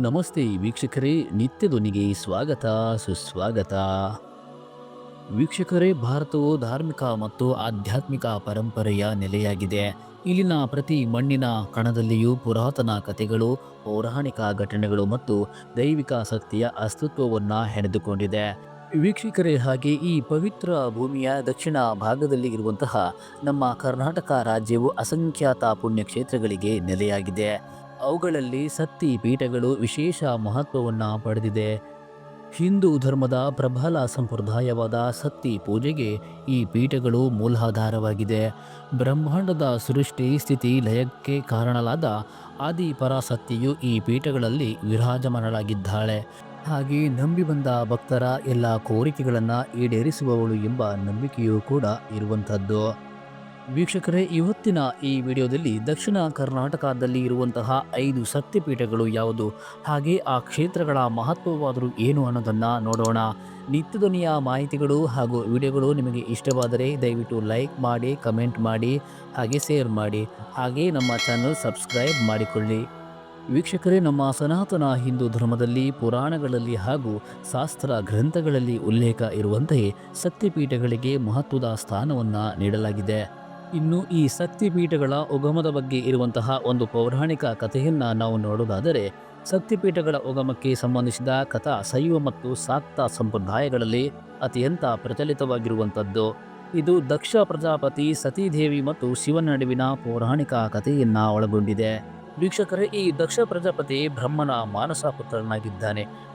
ನಮಸ್ತೆ ವೀಕ್ಷಕರೇ, ನಿತ್ಯದೊನಿಗೆ ಸ್ವಾಗತ, ಸುಸ್ವಾಗತ. ವೀಕ್ಷಕರೇ, ಭಾರತವು ಧಾರ್ಮಿಕ ಮತ್ತು ಆಧ್ಯಾತ್ಮಿಕ ಪರಂಪರೆಯ ನೆಲೆಯಾಗಿದೆ. ಇಲ್ಲಿನ ಪ್ರತಿ ಮಣ್ಣಿನ ಕಣದಲ್ಲಿಯೂ ಪುರಾತನ ಕಥೆಗಳು, ಪೌರಾಣಿಕ ಘಟನೆಗಳು ಮತ್ತು ದೈವಿಕ ಶಕ್ತಿಯ ಅಸ್ತಿತ್ವವನ್ನು ಹೆಣೆದುಕೊಂಡಿದೆ. ವೀಕ್ಷಕರೇ, ಹಾಗೆ ಈ ಪವಿತ್ರ ಭೂಮಿಯ ದಕ್ಷಿಣ ಭಾಗದಲ್ಲಿ ಇರುವಂತಹ ನಮ್ಮ ಕರ್ನಾಟಕ ರಾಜ್ಯವು ಅಸಂಖ್ಯಾತ ಪುಣ್ಯಕ್ಷೇತ್ರಗಳಿಗೆ ನೆಲೆಯಾಗಿದೆ. ಅವುಗಳಲ್ಲಿ ಸತ್ತಿ ಪೀಠಗಳು ವಿಶೇಷ ಮಹತ್ವವನ್ನು ಪಡೆದಿದೆ. ಹಿಂದೂ ಧರ್ಮದ ಪ್ರಬಲ ಸಂಪ್ರದಾಯವಾದ ಸತ್ತಿ ಪೂಜೆಗೆ ಈ ಪೀಠಗಳು ಮೂಲಾಧಾರವಾಗಿದೆ. ಬ್ರಹ್ಮಾಂಡದ ಸೃಷ್ಟಿ ಸ್ಥಿತಿ ಲಯಕ್ಕೆ ಕಾರಣಲಾದ ಆದಿ ಪರಾಸತ್ತಿಯು ಈ ಪೀಠಗಳಲ್ಲಿ ವಿರಾಜಮಾನಳಾಗಿದ್ದಾಳೆ. ಹಾಗೆ ನಂಬಿ ಬಂದ ಭಕ್ತರ ಎಲ್ಲ ಕೋರಿಕೆಗಳನ್ನು ಈಡೇರಿಸುವವಳು ಎಂಬ ನಂಬಿಕೆಯೂ ಕೂಡ ಇರುವಂಥದ್ದು. ವೀಕ್ಷಕರೇ, ಇವತ್ತಿನ ಈ ವಿಡಿಯೋದಲ್ಲಿ ದಕ್ಷಿಣ ಕರ್ನಾಟಕದಲ್ಲಿ ಇರುವಂತಹ ಐದು ಸತ್ಯಪೀಠಗಳು ಯಾವುದು? ಹಾಗೆ ಆ ಕ್ಷೇತ್ರಗಳ ಮಹತ್ವವಾದರೂ ಏನು ಅನ್ನೋದನ್ನು ನೋಡೋಣ. ನಿತ್ಯಧ್ವನಿಯ ಮಾಹಿತಿಗಳು ಹಾಗೂ ವಿಡಿಯೋಗಳು ನಿಮಗೆ ಇಷ್ಟವಾದರೆ ದಯವಿಟ್ಟು ಲೈಕ್ ಮಾಡಿ, ಕಮೆಂಟ್ ಮಾಡಿ, ಹಾಗೆ ಶೇರ್ ಮಾಡಿ. ಹಾಗೆ ನಮ್ಮ ಚಾನಲ್ ಸಬ್ಸ್ಕ್ರೈಬ್ ಮಾಡಿಕೊಳ್ಳಿ. ವೀಕ್ಷಕರೇ, ನಮ್ಮ ಸನಾತನ ಹಿಂದೂ ಧರ್ಮದಲ್ಲಿ, ಪುರಾಣಗಳಲ್ಲಿ ಹಾಗೂ ಶಾಸ್ತ್ರ ಗ್ರಂಥಗಳಲ್ಲಿ ಉಲ್ಲೇಖ ಇರುವಂತೆಯೇ ಸತ್ಯಪೀಠಗಳಿಗೆ ಮಹತ್ವದ ಸ್ಥಾನವನ್ನು ನೀಡಲಾಗಿದೆ. ಇನ್ನು ಈ ಶಕ್ತಿಪೀಠಗಳ ಉಗಮದ ಬಗ್ಗೆ ಇರುವಂತಹ ಒಂದು ಪೌರಾಣಿಕ ಕಥೆಯನ್ನು ನಾವು ನೋಡೋದಾದರೆ ಶಕ್ತಿಪೀಠಗಳ ಉಗಮಕ್ಕೆ ಸಂಬಂಧಿಸಿದ ಕಥಾ ಶೈವ ಮತ್ತು ಸಾಕ್ತ ಸಂಪ್ರದಾಯಗಳಲ್ಲಿ ಅತ್ಯಂತ ಪ್ರಚಲಿತವಾಗಿರುವಂಥದ್ದು. ಇದು ದಕ್ಷ ಪ್ರಜಾಪತಿ, ಸತೀದೇವಿ ಮತ್ತು ಶಿವನ ನಡುವಿನ ಪೌರಾಣಿಕ ಕಥೆಯನ್ನು ಒಳಗೊಂಡಿದೆ. ವೀಕ್ಷಕರೇ, ಈ ದಕ್ಷ ಪ್ರಜಾಪತಿ ಬ್ರಹ್ಮನ ಮಾನಸ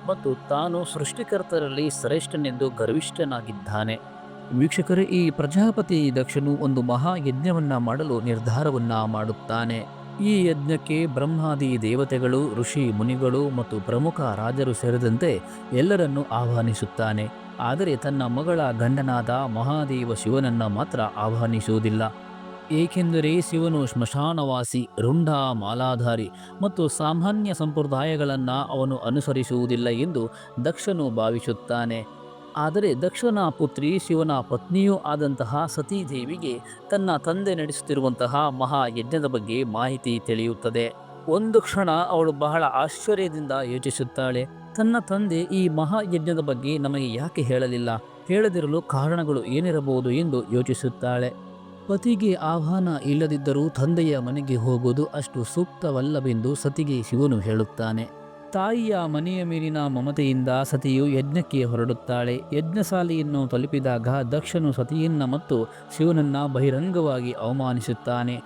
ಮತ್ತು ತಾನು ಸೃಷ್ಟಿಕರ್ತರಲ್ಲಿ ಶ್ರೇಷ್ಠನೆಂದು ಗರ್ವಿಷ್ಠನಾಗಿದ್ದಾನೆ. ವೀಕ್ಷಕರೇ, ಈ ಪ್ರಜಾಪತಿ ದಕ್ಷನು ಒಂದು ಮಹಾ ಯಜ್ಞವನ್ನ ಮಾಡಲು ನಿರ್ಧಾರವನ್ನ ಮಾಡುತ್ತಾನೆ. ಈ ಯಜ್ಞಕ್ಕೆ ಬ್ರಹ್ಮಾದಿ ದೇವತೆಗಳು, ಋಷಿ ಮುನಿಗಳು ಮತ್ತು ಪ್ರಮುಖ ರಾಜರು ಸೇರಿದಂತೆ ಎಲ್ಲರನ್ನೂ ಆಹ್ವಾನಿಸುತ್ತಾನೆ. ಆದರೆ ತನ್ನ ಮಗಳ ಗಂಡನಾದ ಮಹಾದೇವ ಶಿವನನ್ನ ಮಾತ್ರ ಆಹ್ವಾನಿಸುವುದಿಲ್ಲ. ಏಕೆಂದರೆ ಶಿವನು ಸ್ಮಶಾನವಾಸಿ ರುಂಡ, ಮಾಲಾಧಾರಿ ಮತ್ತು ಸಾಮಾನ್ಯ ಸಂಪ್ರದಾಯಗಳನ್ನು ಅವನು ಅನುಸರಿಸುವುದಿಲ್ಲ ಎಂದು ದಕ್ಷನು ಭಾವಿಸುತ್ತಾನೆ. ಆದರೆ ದಕ್ಷನ ಪುತ್ರಿ ಶಿವನ ಪತ್ನಿಯೂ ಆದಂತಹ ಸತೀದೇವಿಗೆ ತನ್ನ ತಂದೆ ನಡೆಸುತ್ತಿರುವಂತಹ ಮಹಾ ಯಜ್ಞದ ಬಗ್ಗೆ ಮಾಹಿತಿ ತಿಳಿಯುತ್ತದೆ. ಒಂದು ಕ್ಷಣ ಅವಳು ಬಹಳ ಆಶ್ಚರ್ಯದಿಂದ ಯೋಚಿಸುತ್ತಾಳೆ. ತನ್ನ ತಂದೆ ಈ ಮಹಾ ಯಜ್ಞದ ಬಗ್ಗೆ ನಮಗೆ ಯಾಕೆ ಹೇಳಲಿಲ್ಲ? ಹೇಳದಿರಲು ಕಾರಣಗಳು ಏನಿರಬಹುದು ಎಂದು ಯೋಚಿಸುತ್ತಾಳೆ. ಪತಿಗೆ ಆಹ್ವಾನ ಇಲ್ಲದಿದ್ದರೂ ತಂದೆಯ ಮನೆಗೆ ಹೋಗುವುದು ಅಷ್ಟು ಸೂಕ್ತವಲ್ಲವೆಂದು ಸತಿಗೆ ಶಿವನು ಹೇಳುತ್ತಾನೆ. ತಾಯಿಯ ಮನೆಯ ಮೇಲಿನ ಮಮತೆಯಿಂದ ಸತಿಯು ಯಜ್ಞಕ್ಕೆ ಹೊರಡುತ್ತಾಳೆ. ಯಜ್ಞಶಾಲೆಯನ್ನು ತಲುಪಿದಾಗ ದಕ್ಷನು ಸತಿಯನ್ನ ಮತ್ತು ಶಿವನನ್ನ ಬಹಿರಂಗವಾಗಿ ಅವಮಾನಿಸುತ್ತಾನೆ.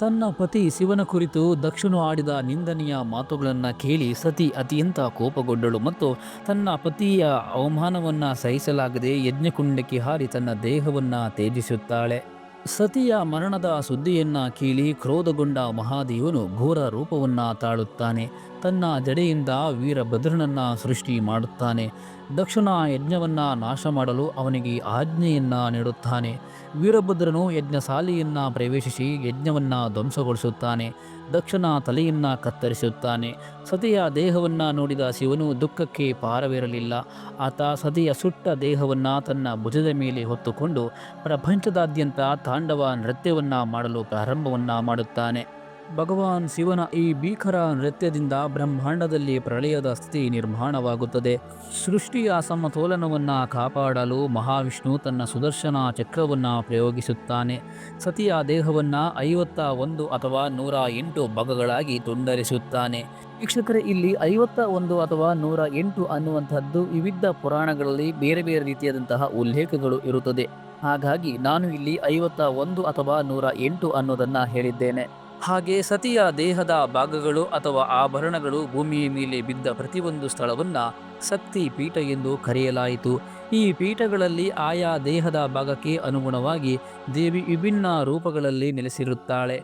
ತನ್ನ ಪತಿ ಶಿವನ ಕುರಿತು ದಕ್ಷನು ಆಡಿದ ನಿಂದನೆಯ ಮಾತುಗಳನ್ನು ಕೇಳಿ ಸತಿ ಅತ್ಯಂತ ಕೋಪಗೊಂಡಳು ಮತ್ತು ತನ್ನ ಪತಿಯ ಅವಮಾನವನ್ನು ಸಹಿಸಲಾಗದೆ ಯಜ್ಞಕುಂಡಕ್ಕೆ ಹಾರಿ ತನ್ನ ದೇಹವನ್ನು ತೇಜಿಸುತ್ತಾಳೆ ಸತಿಯ ಮರಣದ ಸುದ್ದಿಯನ್ನ ಕೇಳಿ ಕ್ರೋಧಗೊಂಡ ಮಹಾದೇವನು ಘೋರ ರೂಪವನ್ನ ತಾಳುತ್ತಾನೆ. ತನ್ನ ಜಡೆಯಿಂದ ವೀರಭದ್ರನನ್ನು ಸೃಷ್ಟಿ ಮಾಡುತ್ತಾನೆ. ದಕ್ಷನ ಯಜ್ಞವನ್ನು ನಾಶ ಮಾಡಲು ಅವನಿಗೆ ಆಜ್ಞೆಯನ್ನು ನೀಡುತ್ತಾನೆ. ವೀರಭದ್ರನು ಯಜ್ಞಶಾಲೆಯನ್ನ ಪ್ರವೇಶಿಸಿ ಯಜ್ಞವನ್ನು ಧ್ವಂಸಗೊಳಿಸುತ್ತಾನೆ. ದಕ್ಷನ ತಲೆಯನ್ನು ಕತ್ತರಿಸುತ್ತಾನೆ. ಸತಿಯ ದೇಹವನ್ನು ನೋಡಿದ ಶಿವನು ದುಃಖಕ್ಕೆ ಪಾರವಿರಲಿಲ್ಲ. ಆತ ಸತಿಯ ಸುಟ್ಟ ದೇಹವನ್ನು ತನ್ನ ಭುಜದ ಮೇಲೆ ಹೊತ್ತುಕೊಂಡು ಪ್ರಪಂಚದಾದ್ಯಂತ ತಾಂಡವ ನೃತ್ಯವನ್ನು ಮಾಡಲು ಪ್ರಾರಂಭವನ್ನು ಮಾಡುತ್ತಾನೆ. ಭಗವಾನ್ ಶಿವನ ಈ ಭೀಕರ ನೃತ್ಯದಿಂದ ಬ್ರಹ್ಮಾಂಡದಲ್ಲಿ ಪ್ರಳಯದ ಸ್ಥಿತಿ ನಿರ್ಮಾಣವಾಗುತ್ತದೆ. ಸೃಷ್ಟಿಯ ಸಮತೋಲನವನ್ನು ಕಾಪಾಡಲು ಮಹಾವಿಷ್ಣು ತನ್ನ ಸುದರ್ಶನ ಚಕ್ರವನ್ನು ಪ್ರಯೋಗಿಸುತ್ತಾನೆ. ಸತಿಯ ದೇಹವನ್ನು ಐವತ್ತ ಒಂದು ಅಥವಾ ನೂರ ಎಂಟು ಭಾಗಗಳಾಗಿ ತುಂಡರಿಸುತ್ತಾನೆ. ವೀಕ್ಷಕರೇ, ಇಲ್ಲಿ ಐವತ್ತ ಒಂದು ಅಥವಾ ನೂರ ಎಂಟು ಅನ್ನುವಂಥದ್ದು ವಿವಿಧ ಪುರಾಣಗಳಲ್ಲಿ ಬೇರೆ ಬೇರೆ ರೀತಿಯಾದಂತಹ ಉಲ್ಲೇಖಗಳು ಇರುತ್ತದೆ. ಹಾಗಾಗಿ ನಾನು ಇಲ್ಲಿ ಐವತ್ತ ಒಂದು ಅಥವಾ ನೂರ ಎಂಟು ಅನ್ನೋದನ್ನು ಹೇಳಿದ್ದೇನೆ. ಹಾಗೆ ಸತಿಯ ದೇಹದ ಭಾಗಗಳು ಅಥವಾ ಆಭರಣಗಳು ಭೂಮಿಯ ಮೇಲೆ ಬಿದ್ದ ಪ್ರತಿಯೊಂದು ಸ್ಥಳವನ್ನು ಸಕ್ತಿ ಪೀಠ ಎಂದು ಕರೆಯಲಾಯಿತು. ಈ ಪೀಠಗಳಲ್ಲಿ ಆಯಾ ದೇಹದ ಭಾಗಕ್ಕೆ ಅನುಗುಣವಾಗಿ ದೇವಿ ವಿಭಿನ್ನ ರೂಪಗಳಲ್ಲಿ ನೆಲೆಸಿರುತ್ತಾಳೆ.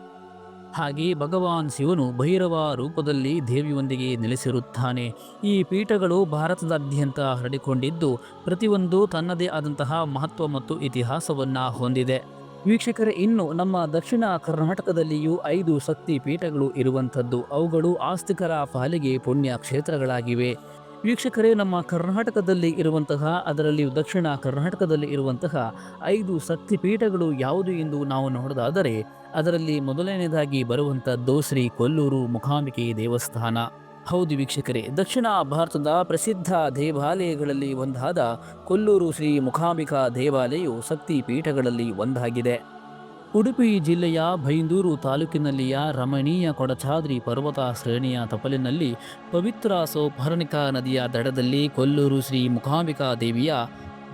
ಹಾಗೆ ಭಗವಾನ್ ಶಿವನು ಭೈರವ ರೂಪದಲ್ಲಿ ದೇವಿಯೊಂದಿಗೆ ನೆಲೆಸಿರುತ್ತಾನೆ. ಈ ಪೀಠಗಳು ಭಾರತದಾದ್ಯಂತ ಹರಡಿಕೊಂಡಿದ್ದು ಪ್ರತಿಯೊಂದು ತನ್ನದೇ ಆದಂತಹ ಮಹತ್ವ ಮತ್ತು ಇತಿಹಾಸವನ್ನು ಹೊಂದಿದೆ. ವೀಕ್ಷಕರೇ, ಇನ್ನು ನಮ್ಮ ದಕ್ಷಿಣ ಕರ್ನಾಟಕದಲ್ಲಿಯೂ ಐದು ಶಕ್ತಿ ಪೀಠಗಳು ಇರುವಂಥದ್ದು. ಅವುಗಳು ಆಸ್ತಿಕರ ಪಾಲಿಗೆ ಪುಣ್ಯ ಕ್ಷೇತ್ರಗಳಾಗಿವೆ. ವೀಕ್ಷಕರೇ, ನಮ್ಮ ಕರ್ನಾಟಕದಲ್ಲಿ ಇರುವಂತಹ, ಅದರಲ್ಲಿಯೂ ದಕ್ಷಿಣ ಕರ್ನಾಟಕದಲ್ಲಿ ಇರುವಂತಹ ಐದು ಶಕ್ತಿ ಪೀಠಗಳು ಯಾವುದು ಎಂದು ನಾವು ನೋಡೋದಾದರೆ, ಅದರಲ್ಲಿ ಮೊದಲನೇದಾಗಿ ಬರುವಂಥದ್ದು ಶ್ರೀ ಕೊಲ್ಲೂರು ಮುಖಾಂಬಿಕೆ ದೇವಸ್ಥಾನ. ಹೌದು ವೀಕ್ಷಕರೇ, ದಕ್ಷಿಣ ಭಾರತದ ಪ್ರಸಿದ್ಧ ದೇವಾಲಯಗಳಲ್ಲಿ ಒಂದಾದ ಕೊಲ್ಲೂರು ಶ್ರೀ ಮುಖಾಂಬಿಕಾ ದೇವಾಲಯವು ಶಕ್ತಿ ಪೀಠಗಳಲ್ಲಿ ಒಂದಾಗಿದೆ. ಉಡುಪಿ ಜಿಲ್ಲೆಯ ಬೈಂದೂರು ತಾಲೂಕಿನಲ್ಲಿಯ ರಮಣೀಯ ಕೊಡಚಾದ್ರಿ ಪರ್ವತ ಶ್ರೇಣಿಯ ತಪಲಿನಲ್ಲಿ ಪವಿತ್ರ ಸೌಪರ್ಣಿಕಾ ನದಿಯ ದಡದಲ್ಲಿ ಕೊಲ್ಲೂರು ಶ್ರೀ ಮುಖಾಂಬಿಕಾ ದೇವಿಯ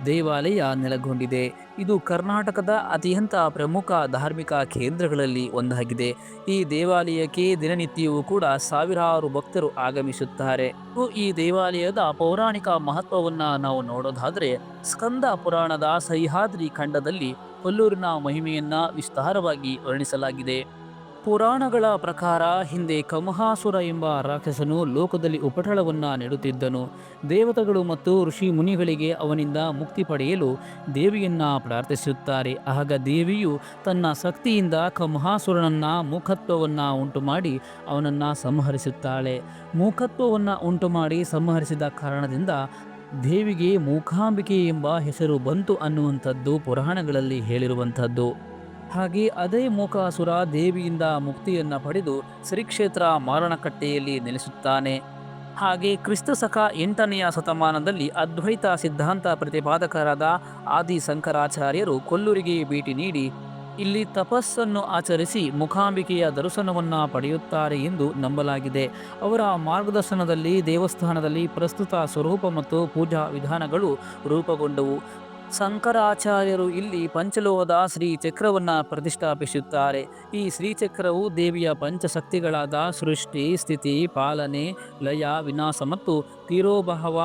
ದೇವಾಲಯ ನೆಲೆಗೊಂಡಿದೆ. ಇದು ಕರ್ನಾಟಕದ ಅತ್ಯಂತ ಪ್ರಮುಖ ಧಾರ್ಮಿಕ ಕೇಂದ್ರಗಳಲ್ಲಿ ಒಂದಾಗಿದೆ. ಈ ದೇವಾಲಯಕ್ಕೆ ದಿನನಿತ್ಯವೂ ಕೂಡ ಸಾವಿರಾರು ಭಕ್ತರು ಆಗಮಿಸುತ್ತಾರೆ. ಈ ದೇವಾಲಯದ ಪೌರಾಣಿಕ ಮಹತ್ವವನ್ನು ನಾವು ನೋಡೋದಾದರೆ, ಸ್ಕಂದ ಪುರಾಣದ ಸಹ್ಯಾದ್ರಿ ಖಂಡದಲ್ಲಿ ಕೊಲ್ಲೂರಿನ ಮಹಿಮೆಯನ್ನು ವಿಸ್ತಾರವಾಗಿ ವರ್ಣಿಸಲಾಗಿದೆ. ಪುರಾಣಗಳ ಪ್ರಕಾರ ಹಿಂದೆ ಕಮಹಾಸುರ ಎಂಬ ರಾಕ್ಷಸನು ಲೋಕದಲ್ಲಿ ಉಪಟಳವನ್ನು ನೀಡುತ್ತಿದ್ದನು. ದೇವತೆಗಳು ಮತ್ತು ಋಷಿ ಮುನಿಗಳಿಗೆ ಅವನಿಂದ ಮುಕ್ತಿ ಪಡೆಯಲು ದೇವಿಯನ್ನು ಪ್ರಾರ್ಥಿಸುತ್ತಾರೆ. ಆಗ ದೇವಿಯು ತನ್ನ ಶಕ್ತಿಯಿಂದ ಕಮಹಾಸುರನನ್ನ ಮುಖತ್ವವನ್ನು ಉಂಟು ಮಾಡಿ ಅವನನ್ನು ಸಂಹರಿಸುತ್ತಾಳೆ. ಮೂಖತ್ವವನ್ನು ಉಂಟು ಮಾಡಿ ಸಂಹರಿಸಿದ ಕಾರಣದಿಂದ ದೇವಿಗೆ ಮೂಕಾಂಬಿಕೆ ಎಂಬ ಹೆಸರು ಬಂತು ಅನ್ನುವಂಥದ್ದು ಪುರಾಣಗಳಲ್ಲಿ ಹೇಳಿರುವಂಥದ್ದು. ಹಾಗೆ ಅದೇ ಮೂಕಾಸುರ ದೇವಿಯಿಂದ ಮುಕ್ತಿಯನ್ನು ಪಡೆದು ಶ್ರೀಕ್ಷೇತ್ರ ಮಾರಣಕಟ್ಟೆಯಲ್ಲಿ ನೆಲೆಸುತ್ತಾನೆ. ಹಾಗೆ ಕ್ರಿಸ್ತ ಶಕ ಎಂಟನೆಯ ಶತಮಾನದಲ್ಲಿ ಅದ್ವೈತ ಸಿದ್ಧಾಂತ ಪ್ರತಿಪಾದಕರಾದ ಆದಿ ಶಂಕರಾಚಾರ್ಯರು ಕೊಲ್ಲೂರಿಗೆ ಭೇಟಿ ನೀಡಿ, ಇಲ್ಲಿ ತಪಸ್ಸನ್ನು ಆಚರಿಸಿ ಮುಖಾಂಬಿಕೆಯ ದರ್ಶನವನ್ನು ಪಡೆಯುತ್ತಾರೆ ಎಂದು ನಂಬಲಾಗಿದೆ. ಅವರ ಮಾರ್ಗದರ್ಶನದಲ್ಲಿ ದೇವಸ್ಥಾನದಲ್ಲಿ ಪ್ರಸ್ತುತ ಸ್ವರೂಪ ಮತ್ತು ಪೂಜಾ ವಿಧಾನಗಳು ರೂಪುಗೊಂಡವು. ಶಂಕರಾಚಾರ್ಯರು ಇಲ್ಲಿ ಪಂಚಲೋಹದ ಶ್ರೀ ಚಕ್ರವನ್ನ ಪ್ರತಿಷ್ಠಾಪಿಸುತ್ತಾರೆ. ಈ ಶ್ರೀಚಕ್ರವು ದೇವಿಯ ಪಂಚಶಕ್ತಿಗಳಾದ ಸೃಷ್ಟಿ, ಸ್ಥಿತಿ, ಪಾಲನೆ, ಲಯ, ವಿನಾಶ ಮತ್ತು ತೀರೋಭಾವ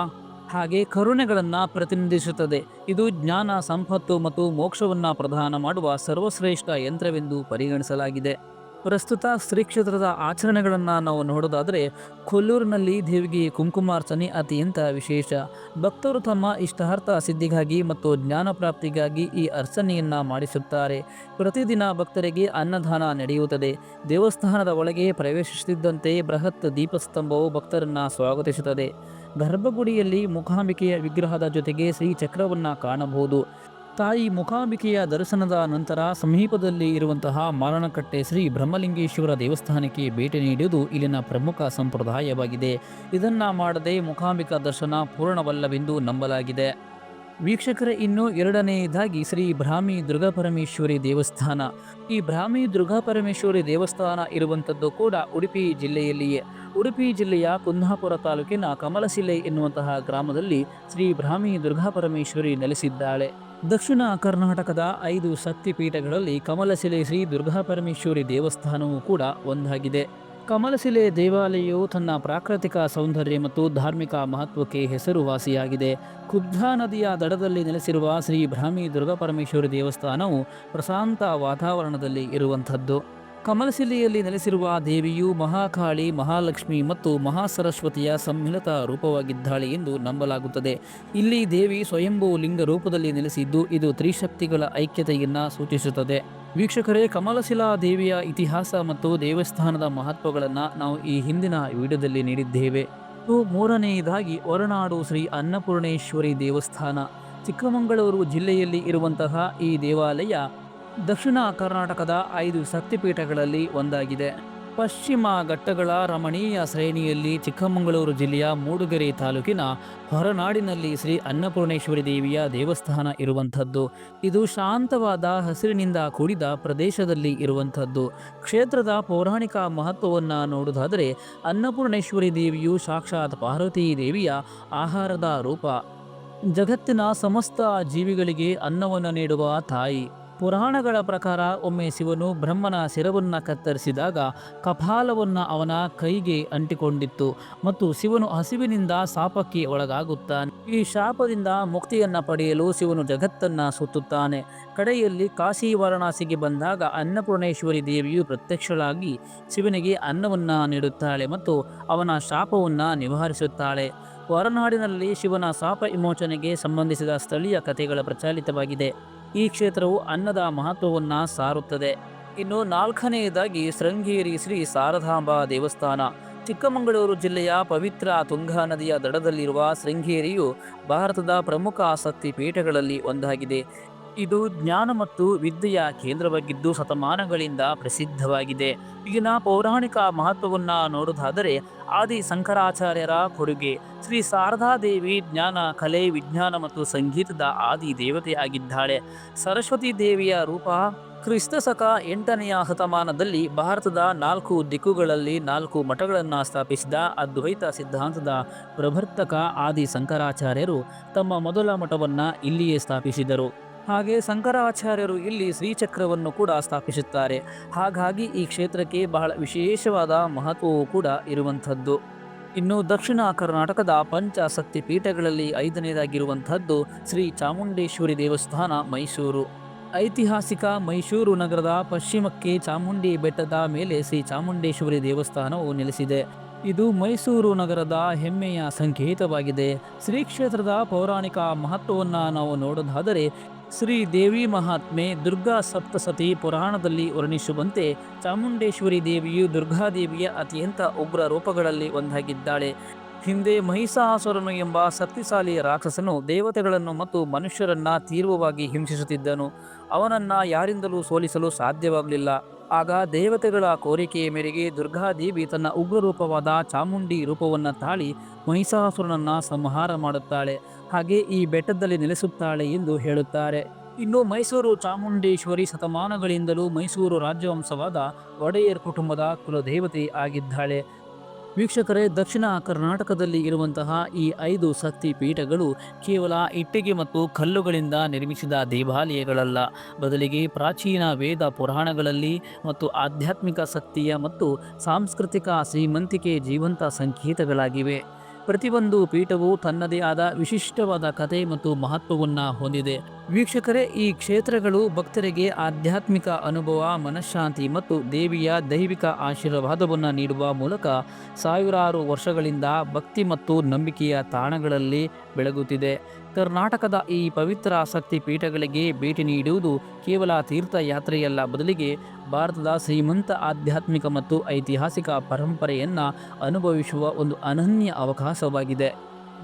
ಹಾಗೆ ಕರುಣೆಗಳನ್ನು ಪ್ರತಿನಿಧಿಸುತ್ತದೆ. ಇದು ಜ್ಞಾನ, ಸಂಪತ್ತು ಮತ್ತು ಮೋಕ್ಷವನ್ನು ಪ್ರದಾನ ಮಾಡುವ ಸರ್ವಶ್ರೇಷ್ಠ ಯಂತ್ರವೆಂದು ಪರಿಗಣಿಸಲಾಗಿದೆ. ಪ್ರಸ್ತುತ ಶ್ರೀ ಕ್ಷೇತ್ರದ ಆಚರಣೆಗಳನ್ನು ನಾವು ನೋಡೋದಾದರೆ ಕೊಲ್ಲೂರಿನಲ್ಲಿ ದೇವಿಗೆ ಕುಂಕುಮಾರ್ಚನೆ ಅತ್ಯಂತ ವಿಶೇಷ. ಭಕ್ತರು ತಮ್ಮ ಇಷ್ಟಾರ್ಥ ಸಿದ್ಧಿಗಾಗಿ ಮತ್ತು ಜ್ಞಾನ ಪ್ರಾಪ್ತಿಗಾಗಿ ಈ ಅರ್ಚನೆಯನ್ನು ಮಾಡಿಸುತ್ತಾರೆ. ಪ್ರತಿದಿನ ಭಕ್ತರಿಗೆ ಅನ್ನದಾನ ನಡೆಯುತ್ತದೆ. ದೇವಸ್ಥಾನದ ಒಳಗೆ ಪ್ರವೇಶಿಸುತ್ತಿದ್ದಂತೆ ಬೃಹತ್ ದೀಪಸ್ತಂಭವು ಭಕ್ತರನ್ನು ಸ್ವಾಗತಿಸುತ್ತದೆ. ಗರ್ಭಗುಡಿಯಲ್ಲಿ ಮುಖಾಂಬಿಕೆಯ ವಿಗ್ರಹದ ಜೊತೆಗೆ ಶ್ರೀ ಚಕ್ರವನ್ನು ಕಾಣಬಹುದು. ತಾಯಿ ಮುಖಾಂಬಿಕೆಯ ದರ್ಶನದ ನಂತರ ಸಮೀಪದಲ್ಲಿ ಇರುವಂತಹ ಮಾರಣಕಟ್ಟೆ ಶ್ರೀ ಬ್ರಹ್ಮಲಿಂಗೇಶ್ವರ ದೇವಸ್ಥಾನಕ್ಕೆ ಭೇಟಿ ನೀಡುವುದು ಇಲ್ಲಿನ ಪ್ರಮುಖ ಸಂಪ್ರದಾಯವಾಗಿದೆ. ಇದನ್ನು ಮಾಡದೆ ಮುಖಾಂಬಿಕಾ ದರ್ಶನ ಪೂರ್ಣವಲ್ಲವೆಂದು ನಂಬಲಾಗಿದೆ. ವೀಕ್ಷಕರ, ಇನ್ನು ಎರಡನೆಯದಾಗಿ ಶ್ರೀ ಬ್ರಾಹ್ಮಿ ದುರ್ಗಾಪರಮೇಶ್ವರಿ ದೇವಸ್ಥಾನ. ಈ ಬ್ರಾಹ್ಮಿ ದುರ್ಗಾಪರಮೇಶ್ವರಿ ದೇವಸ್ಥಾನ ಇರುವಂಥದ್ದು ಕೂಡ ಉಡುಪಿ ಜಿಲ್ಲೆಯಲ್ಲಿಯೇ. ಉಡುಪಿ ಜಿಲ್ಲೆಯ ಕುಂದಾಪುರ ತಾಲೂಕಿನ ಕಮಲಶಿಲೆ ಎನ್ನುವಂತಹ ಗ್ರಾಮದಲ್ಲಿ ಶ್ರೀ ಬ್ರಾಹ್ಮಿ ದುರ್ಗಾಪರಮೇಶ್ವರಿ ನೆಲೆಸಿದ್ದಾಳೆ. ದಕ್ಷಿಣ ಕರ್ನಾಟಕದ ಐದು ಶಕ್ತಿಪೀಠಗಳಲ್ಲಿ ಕಮಲಶಿಲೆ ಶ್ರೀ ದುರ್ಗಾಪರಮೇಶ್ವರಿ ದೇವಸ್ಥಾನವೂ ಕೂಡ ಒಂದಾಗಿದೆ. ಕಮಲಶಿಲೆ ದೇವಾಲಯವು ತನ್ನ ಪ್ರಾಕೃತಿಕ ಸೌಂದರ್ಯ ಮತ್ತು ಧಾರ್ಮಿಕ ಮಹತ್ವಕ್ಕೆ ಹೆಸರುವಾಸಿಯಾಗಿದೆ. ಕುಬ್ಜಾ ನದಿಯ ದಡದಲ್ಲಿ ನೆಲೆಸಿರುವ ಶ್ರೀ ಬ್ರಾಹ್ಮಿ ದುರ್ಗಾಪರಮೇಶ್ವರಿ ದೇವಸ್ಥಾನವು ಪ್ರಶಾಂತ ವಾತಾವರಣದಲ್ಲಿ ಇರುವಂಥದ್ದು. ಕಮಲಶಿಲೆಯಲ್ಲಿ ನೆಲೆಸಿರುವ ದೇವಿಯು ಮಹಾಕಾಳಿ, ಮಹಾಲಕ್ಷ್ಮಿ ಮತ್ತು ಮಹಾಸರಸ್ವತಿಯ ಸಮ್ಮಿಳಿತ ರೂಪವಾಗಿದ್ದಾಳೆ ಎಂದು ನಂಬಲಾಗುತ್ತದೆ. ಇಲ್ಲಿ ದೇವಿ ಸ್ವಯಂಭೂ ಲಿಂಗ ರೂಪದಲ್ಲಿ ನೆಲೆಸಿದ್ದು ಇದು ತ್ರಿಶಕ್ತಿಗಳ ಐಕ್ಯತೆಯನ್ನು ಸೂಚಿಸುತ್ತದೆ. ವೀಕ್ಷಕರೇ, ಕಮಲಶಿಲಾ ದೇವಿಯ ಇತಿಹಾಸ ಮತ್ತು ದೇವಸ್ಥಾನದ ಮಹತ್ವಗಳನ್ನು ನಾವು ಈ ಹಿಂದಿನ ವಿಡಿಯೋದಲ್ಲಿ ನೀಡಿದ್ದೇವೆ. ಮೂರನೆಯದಾಗಿ ಹೊರನಾಡು ಶ್ರೀ ಅನ್ನಪೂರ್ಣೇಶ್ವರಿ ದೇವಸ್ಥಾನ. ಚಿಕ್ಕಮಗಳೂರು ಜಿಲ್ಲೆಯಲ್ಲಿ ಇರುವಂತಹ ಈ ದೇವಾಲಯ ದಕ್ಷಿಣ ಕರ್ನಾಟಕದ ಐದು ಶಕ್ತಿಪೀಠಗಳಲ್ಲಿ ಒಂದಾಗಿದೆ. ಪಶ್ಚಿಮ ಘಟ್ಟಗಳ ರಮಣೀಯ ಶ್ರೇಣಿಯಲ್ಲಿ ಚಿಕ್ಕಮಗಳೂರು ಜಿಲ್ಲೆಯ ಮೂಡುಗೆರೆ ತಾಲೂಕಿನ ಹೊರನಾಡಿನಲ್ಲಿ ಶ್ರೀ ಅನ್ನಪೂರ್ಣೇಶ್ವರಿ ದೇವಿಯ ದೇವಸ್ಥಾನ ಇರುವಂಥದ್ದು. ಇದು ಶಾಂತವಾದ ಹಸಿರಿನಿಂದ ಕೂಡಿದ ಪ್ರದೇಶದಲ್ಲಿ ಇರುವಂಥದ್ದು. ಕ್ಷೇತ್ರದ ಪೌರಾಣಿಕ ಮಹತ್ವವನ್ನು ನೋಡುವುದಾದರೆ ಅನ್ನಪೂರ್ಣೇಶ್ವರಿ ದೇವಿಯು ಸಾಕ್ಷಾತ್ ಪಾರ್ವತೀ ದೇವಿಯ ಆಹಾರದ ರೂಪ. ಜಗತ್ತಿನ ಸಮಸ್ತ ಜೀವಿಗಳಿಗೆ ಅನ್ನವನ್ನು ನೀಡುವ ತಾಯಿ. ಪುರಾಣಗಳ ಪ್ರಕಾರ ಒಮ್ಮೆ ಶಿವನು ಬ್ರಹ್ಮನ ಶಿರವನ್ನು ಕತ್ತರಿಸಿದಾಗ ಕಪಾಲವನ್ನು ಅವನ ಕೈಗೆ ಅಂಟಿಕೊಂಡಿತ್ತು ಮತ್ತು ಶಿವನು ಹಸಿವಿನಿಂದ ಶಾಪಕ್ಕೆ ಒಳಗಾಗುತ್ತಾನೆ. ಈ ಶಾಪದಿಂದ ಮುಕ್ತಿಯನ್ನು ಪಡೆಯಲು ಶಿವನು ಜಗತ್ತನ್ನು ಸುತ್ತುತ್ತಾನೆ. ಕಡೆಯಲ್ಲಿ ಕಾಶಿ ವಾರಣಾಸಿಗೆ ಬಂದಾಗ ಅನ್ನಪೂರ್ಣೇಶ್ವರಿ ದೇವಿಯು ಪ್ರತ್ಯಕ್ಷಳಾಗಿ ಶಿವನಿಗೆ ಅನ್ನವನ್ನು ನೀಡುತ್ತಾಳೆ ಮತ್ತು ಅವನ ಶಾಪವನ್ನು ನಿವಾರಿಸುತ್ತಾಳೆ. ಹೊರನಾಡಿನಲ್ಲಿ ಶಿವನ ಶಾಪ ವಿಮೋಚನೆಗೆ ಸಂಬಂಧಿಸಿದ ಸ್ಥಳೀಯ ಕಥೆಗಳ ಪ್ರಚಲಿತವಾಗಿದೆ. ಈ ಕ್ಷೇತ್ರವು ಅನ್ನದ ಮಹತ್ವವನ್ನು ಸಾರುತ್ತದೆ. ಇನ್ನು ನಾಲ್ಕನೆಯದಾಗಿ ಶೃಂಗೇರಿ ಶ್ರೀ ಶಾರದಾಂಬ ದೇವಸ್ಥಾನ. ಚಿಕ್ಕಮಗಳೂರು ಜಿಲ್ಲೆಯ ಪವಿತ್ರ ತುಂಗಾ ನದಿಯ ದಡದಲ್ಲಿರುವ ಶೃಂಗೇರಿಯು ಭಾರತದ ಪ್ರಮುಖ ಆಸಕ್ತಿ ಪೀಠಗಳಲ್ಲಿ ಒಂದಾಗಿದೆ. ಇದು ಜ್ಞಾನ ಮತ್ತು ವಿದ್ಯೆಯ ಕೇಂದ್ರವಾಗಿದ್ದು ಶತಮಾನಗಳಿಂದ ಪ್ರಸಿದ್ಧವಾಗಿದೆ. ಈಗಿನ ಪೌರಾಣಿಕ ಮಹತ್ವವನ್ನು ನೋಡುವುದಾದರೆ ಆದಿ ಶಂಕರಾಚಾರ್ಯರ ಕೊಡುಗೆ. ಶ್ರೀ ಶಾರದಾದೇವಿ ಜ್ಞಾನ, ಕಲೆ, ವಿಜ್ಞಾನ ಮತ್ತು ಸಂಗೀತದ ಆದಿ ದೇವತೆಯಾಗಿದ್ದಾಳೆ ಸರಸ್ವತಿ ದೇವಿಯ ರೂಪ ಕ್ರಿಸ್ತಶಕ ಎಂಟನೆಯ ಶತಮಾನದಲ್ಲಿ ಭಾರತದ ನಾಲ್ಕು ದಿಕ್ಕುಗಳಲ್ಲಿ ನಾಲ್ಕು ಮಠಗಳನ್ನು ಸ್ಥಾಪಿಸಿದ ಅದ್ವೈತ ಸಿದ್ಧಾಂತದ ಪ್ರವರ್ತಕ ಆದಿ ಶಂಕರಾಚಾರ್ಯರು ತಮ್ಮ ಮೊದಲ ಮಠವನ್ನು ಇಲ್ಲಿಯೇ ಸ್ಥಾಪಿಸಿದರು. ಹಾಗೆ ಶಂಕರಾಚಾರ್ಯರು ಇಲ್ಲಿ ಶ್ರೀಚಕ್ರವನ್ನು ಕೂಡ ಸ್ಥಾಪಿಸುತ್ತಾರೆ. ಹಾಗಾಗಿ ಈ ಕ್ಷೇತ್ರಕ್ಕೆ ಬಹಳ ವಿಶೇಷವಾದ ಮಹತ್ವವು ಕೂಡ ಇರುವಂಥದ್ದು. ಇನ್ನು ದಕ್ಷಿಣ ಕರ್ನಾಟಕದ ಪಂಚಶಕ್ತಿ ಪೀಠಗಳಲ್ಲಿ ಐದನೇದಾಗಿರುವಂಥದ್ದು ಶ್ರೀ ಚಾಮುಂಡೇಶ್ವರಿ ದೇವಸ್ಥಾನ, ಮೈಸೂರು. ಐತಿಹಾಸಿಕ ಮೈಸೂರು ನಗರದ ಪಶ್ಚಿಮಕ್ಕೆ ಚಾಮುಂಡಿ ಬೆಟ್ಟದ ಮೇಲೆ ಶ್ರೀ ಚಾಮುಂಡೇಶ್ವರಿ ದೇವಸ್ಥಾನವು ನೆಲೆಸಿದೆ. ಇದು ಮೈಸೂರು ನಗರದ ಹೆಮ್ಮೆಯ ಸಂಕೇತವಾಗಿದೆ. ಶ್ರೀ ಕ್ಷೇತ್ರದ ಪೌರಾಣಿಕ ಮಹತ್ವವನ್ನು ನಾವು ನೋಡೋದಾದರೆ ಶ್ರೀ ದೇವಿ ಮಹಾತ್ಮೆ ದುರ್ಗಾ ಸಪ್ತಸತಿ ಪುರಾಣದಲ್ಲಿ ವರ್ಣಿಸುವಂತೆ ಚಾಮುಂಡೇಶ್ವರಿ ದೇವಿಯು ದುರ್ಗಾದೇವಿಯ ಅತ್ಯಂತ ಉಗ್ರ ರೂಪಗಳಲ್ಲಿ ಒಂದಾಗಿದ್ದಾಳೆ. ಹಿಂದೆ ಮಹಿಷಾಸುರನು ಎಂಬ ಶಕ್ತಿಶಾಲಿ ರಾಕ್ಷಸನು ದೇವತೆಗಳನ್ನು ಮತ್ತು ಮನುಷ್ಯರನ್ನ ತೀವ್ರವಾಗಿ ಹಿಂಸಿಸುತ್ತಿದ್ದನು. ಅವನನ್ನ ಯಾರಿಂದಲೂ ಸೋಲಿಸಲು ಸಾಧ್ಯವಾಗಲಿಲ್ಲ. ಆಗ ದೇವತೆಗಳ ಕೋರಿಕೆಯ ಮೇರೆಗೆ ದುರ್ಗಾದೇವಿ ತನ್ನ ಉಗ್ರ ರೂಪವಾದ ಚಾಮುಂಡಿ ರೂಪವನ್ನು ತಾಳಿ ಮಹಿಷಾಸುರನನ್ನು ಸಂಹಾರ ಮಾಡುತ್ತಾಳೆ. ಹಾಗೆ ಈ ಬೆಟ್ಟದಲ್ಲಿ ನೆಲೆಸುತ್ತಾಳೆ ಎಂದು ಹೇಳುತ್ತಾರೆ. ಇನ್ನು ಮೈಸೂರು ಚಾಮುಂಡೇಶ್ವರಿ ಶತಮಾನಗಳಿಂದಲೂ ಮೈಸೂರು ರಾಜವಂಶವಾದ ಒಡೆಯರ್ ಕುಟುಂಬದ ಕುಲದೇವತೆ ಆಗಿದ್ದಾಳೆ. ವೀಕ್ಷಕರೇ, ದಕ್ಷಿಣ ಕರ್ನಾಟಕದಲ್ಲಿ ಇರುವಂತಹ ಈ ಐದು ಶಕ್ತಿ ಪೀಠಗಳು ಕೇವಲ ಇಟ್ಟಿಗೆ ಮತ್ತು ಕಲ್ಲುಗಳಿಂದ ನಿರ್ಮಿಸಿದ ದೇವಾಲಯಗಳಲ್ಲ. ಬದಲಿಗೆ ಪ್ರಾಚೀನ ವೇದ ಪುರಾಣಗಳಲ್ಲಿ ಮತ್ತು ಆಧ್ಯಾತ್ಮಿಕ ಶಕ್ತಿಯ ಮತ್ತು ಸಾಂಸ್ಕೃತಿಕ ಶ್ರೀಮಂತಿಕೆ ಜೀವಂತ ಸಂಕೇತಗಳಾಗಿವೆ. ಪ್ರತಿಯೊಂದು ಪೀಠವು ತನ್ನದೇ ಆದ ವಿಶಿಷ್ಟವಾದ ಕಥೆ ಮತ್ತು ಮಹತ್ವವನ್ನು ಹೊಂದಿದೆ. ವೀಕ್ಷಕರೇ, ಈ ಕ್ಷೇತ್ರಗಳು ಭಕ್ತರಿಗೆ ಆಧ್ಯಾತ್ಮಿಕ ಅನುಭವ, ಮನಃಶಾಂತಿ ಮತ್ತು ದೇವಿಯ ದೈವಿಕ ಆಶೀರ್ವಾದವನ್ನು ನೀಡುವ ಮೂಲಕ ಸಾವಿರಾರು ವರ್ಷಗಳಿಂದ ಭಕ್ತಿ ಮತ್ತು ನಂಬಿಕೆಯ ತಾಣಗಳಲ್ಲಿ ಬೆಳಗುತ್ತಿದೆ. ಕರ್ನಾಟಕದ ಈ ಪವಿತ್ರ ಆಸಕ್ತಿ ಪೀಠಗಳಿಗೆ ಭೇಟಿ ನೀಡುವುದು ಕೇವಲ ತೀರ್ಥಯಾತ್ರೆಯಲ್ಲ, ಬದಲಿಗೆ ಭಾರತದ ಶ್ರೀಮಂತ ಆಧ್ಯಾತ್ಮಿಕ ಮತ್ತು ಐತಿಹಾಸಿಕ ಪರಂಪರೆಯನ್ನು ಅನುಭವಿಸುವ ಒಂದು ಅನನ್ಯ ಅವಕಾಶವಾಗಿದೆ.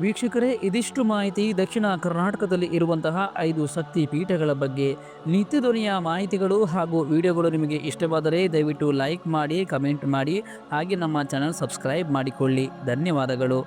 ವೀಕ್ಷಕರೇ, ಇದಿಷ್ಟು ಮಾಹಿತಿ ದಕ್ಷಿಣ ಕರ್ನಾಟಕದಲ್ಲಿ ಇರುವಂತಹ ಐದು ಶಕ್ತಿ ಪೀಠಗಳ ಬಗ್ಗೆ. ನಿತ್ಯ ಧ್ವನಿಯ ಮಾಹಿತಿಗಳು ಹಾಗೂ ವಿಡಿಯೋಗಳು ನಿಮಗೆ ಇಷ್ಟವಾದರೆ ದಯವಿಟ್ಟು ಲೈಕ್ ಮಾಡಿ, ಕಮೆಂಟ್ ಮಾಡಿ, ಹಾಗೆ ನಮ್ಮ ಚಾನಲ್ ಸಬ್ಸ್ಕ್ರೈಬ್ ಮಾಡಿಕೊಳ್ಳಿ. ಧನ್ಯವಾದಗಳು.